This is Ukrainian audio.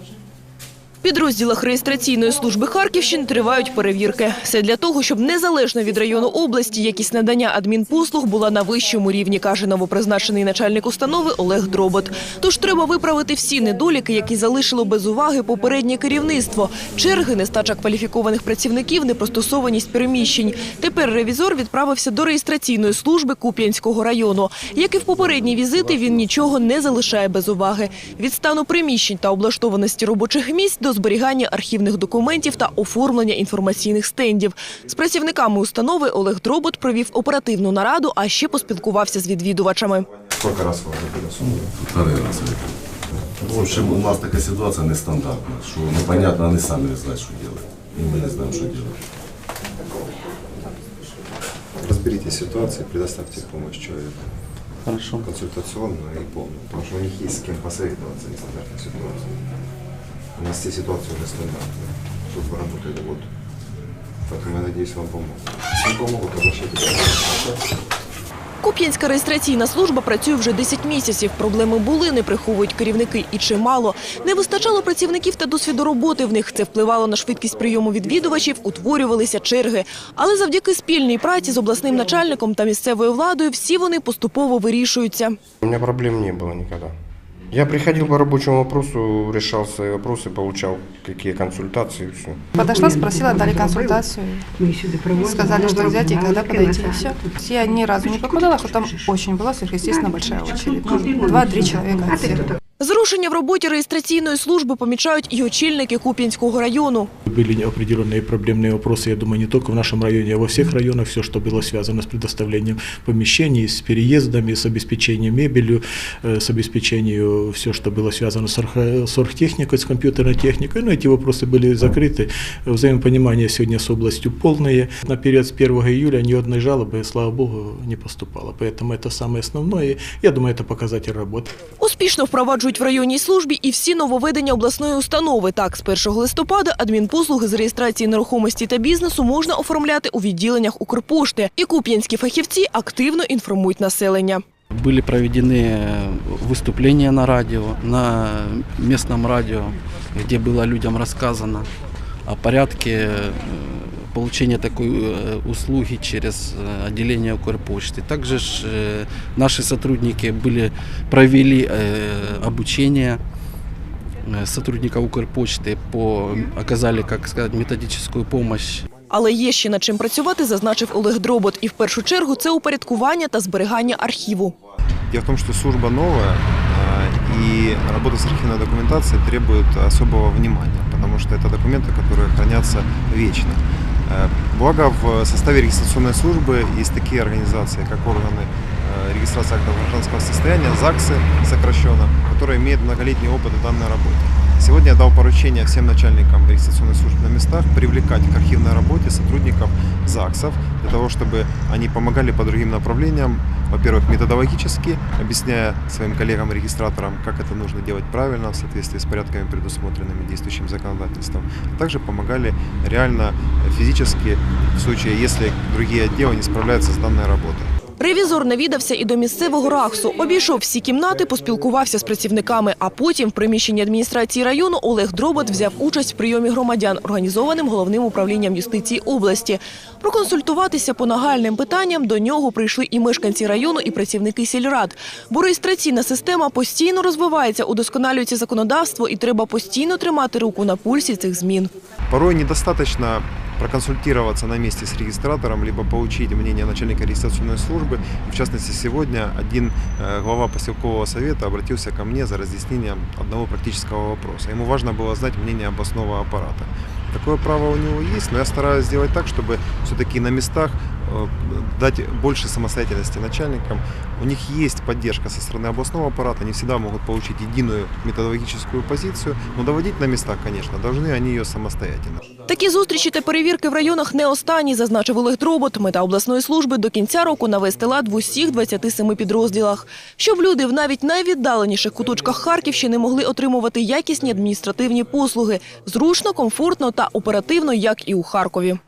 уже В підрозділах реєстраційної служби Харківщини тривають перевірки. Все для того, щоб незалежно від району області якість надання адмінпослуг була на вищому рівні, каже новопризначений начальник установи Олег Дробот. Тож треба виправити всі недоліки, які залишило без уваги попереднє керівництво. Черги, нестача кваліфікованих працівників, непристосованість переміщень. Тепер ревізор відправився до реєстраційної служби Куп'янського району. Як і в попередні візити, він нічого не залишає без уваги. Від стану приміщень та облаштованості робочих місць до зберігання архівних документів та оформлення інформаційних стендів. З працівниками установи Олег Дробот провів оперативну нараду, а ще поспілкувався з відвідувачами. Сколько раз вы закрыли сумму? Второй раз. В общем, у нас такая ситуация нестандартна, что непонятно, они сами не знают, что делать. И мы не знаем, что делать. Разберитесь в ситуации, предоставьте помощь человеку. Хорошо. Консультационную и полную. Потому что у них есть с кем посоветоваться в нестандартной ситуации. У нас все ситуации уже стандартные. Тут вы работаете год. Поэтому я надеюсь, вам помогут. Если не помогут, обращайтесь. Куп'янська реєстраційна служба працює вже 10 місяців. Проблеми були, не приховують керівники і чимало. Не вистачало працівників та досвіду роботи в них. Це впливало на швидкість прийому відвідувачів, утворювалися черги. Але завдяки спільній праці з обласним начальником та місцевою владою всі вони поступово вирішуються. У меня проблем не было никогда. Я приходил по рабочему вопросу, решал свои вопросы, получал какие консультации и все. Подошла, спросила, дали консультацию. Сказали, что взять и когда подойти, и все. Я ни разу не попадала, хоть там очень была сверхъестественно большая очередь. Ну, Два-три человека от всех. Зрушення в роботі реєстраційної служби помічають і очільники Куп'янського району. Были определенные проблемные вопросы, я думаю, не только в нашем районе, а во всех районах. Все, что было связано с предоставлением помещений, с переездами, с обеспечением мебелью, э, с обеспечением все, что было связано с, орх- с оргтехникой, с компьютерной техникой. Но эти вопросы были закрыты. Взаимопонимание сегодня с областью полное. На период с 1 июля ни одной жалобы, слава богу, не поступало. Поэтому это самое основное. Я думаю, это показатель работы. Успішно впроваджують в районній службі і всі нововведення обласної установи. Так, з 1 листопада адмінпослуги з реєстрації нерухомості та бізнесу можна оформляти у відділеннях Укрпошти. І куп'янські фахівці активно інформують населення. Были проведены э, выступления на радио, на местном радио, где было людям рассказано о порядке э, получения такой э, услуги через э, отделение Укрпочты. Также ж, э, наши сотрудники были, провели э, обучение э, сотрудников Укрпочты, по, оказали, как сказать, методическую помощь Але є ще над чим працювати, зазначив Олег Дробот. І в першу чергу це упорядкування та зберігання архіву. Дело в том, что служба новая, э, и работа с архивной документацией требует особого внимания, потому что это документы, которые хранятся вечно. Э, Благо в составе регистрационной службы есть такие организации, как органы э, регистрации актов гражданского состояния, ЗАГСы сокращенно, которые имеют многолетний опыт в данной работе. Сегодня я дал поручение всем начальникам регистрационной службы на местах привлекать к архивной работе сотрудников ЗАГСов для того, чтобы они помогали по другим направлениям. Во-первых, методологически, объясняя своим коллегам-регистраторам, как это нужно делать правильно в соответствии с порядками, предусмотренными действующим законодательством. А также помогали реально физически в случае, если другие отделы не справляются с данной работой. Ревізор навідався і до місцевого РАХСу. Обійшов всі кімнати, поспілкувався з працівниками. А потім в приміщенні адміністрації району Олег Дробот взяв участь в прийомі громадян, організованим головним управлінням юстиції області. Проконсультуватися по нагальним питанням до нього прийшли і мешканці району, і працівники сільрад. Бо реєстраційна система постійно розвивається, удосконалюється законодавство, і треба постійно тримати руку на пульсі цих змін. Порой недостаточно проконсультироваться на месте с регистратором, либо получить мнение начальника регистрационной службы. В частности, сегодня один э, глава поселкового совета обратился ко мне за разъяснением одного практического вопроса. Ему важно было знать мнение областного аппарата. Такое право у него есть, но я стараюсь сделать так, чтобы все-таки на местах э, дать больше самостоятельности начальникам. У них есть поддержка со стороны областного аппарата, они всегда могут получить единую методологическую позицию, но доводить на местах, конечно, должны они ее самостоятельно. Такі зустрічі та перевірки в районах не останні, зазначив Олег Дробот. Мета обласної служби до кінця року навести лад в усіх 27 підрозділах. Щоб люди в навіть найвіддаленіших куточках Харківщини могли отримувати якісні адміністративні послуги. Зручно, комфортно та оперативно, як і у Харкові.